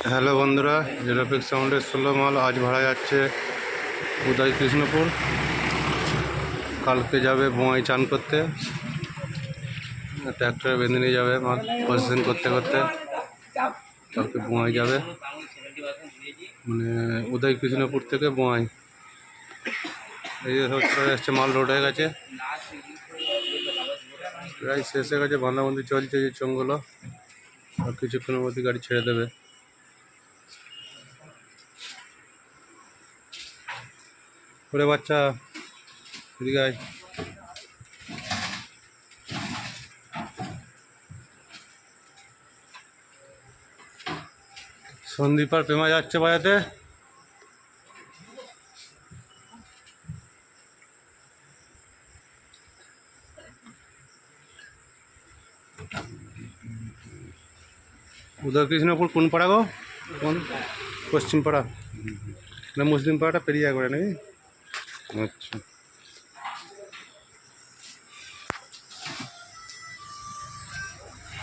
Hello বন্ধুরা, জেরোফিক সাউন্ডের ষোলো মাল আজ ভাড়া যাচ্ছে উদয় কৃষ্ণপুর। কালকে যাবে বোঁয়াই চান করতে। ট্র্যাক্টরে বেঁধে নিয়ে যাবে মাল প্রসেসিং করতে করতে। কালকে বোঁয়াই যাবে। মানে উদয় কৃষ্ণপুর থেকে বোঁয়াই। এই যে সব মাল লোড হয়ে গেছে। প্রায় শেষ হয়ে গেছে বাঁধাবন্দি চলছে যে চোঙগুলো আর কিছুক্ষণের মধ্যে গাড়ি ছেড়ে দেবে। ওরে বাচ্চা, এদিকে সন্দীপ আর প্রেমা যাচ্ছে বাজাতে। উদয় কৃষ্ণপুর কোন পাড়া গো? কোন? পশ্চিম পাড়া না মুসলিম পাড়াটা পেরিয়ে করে নাকি? अच्छा।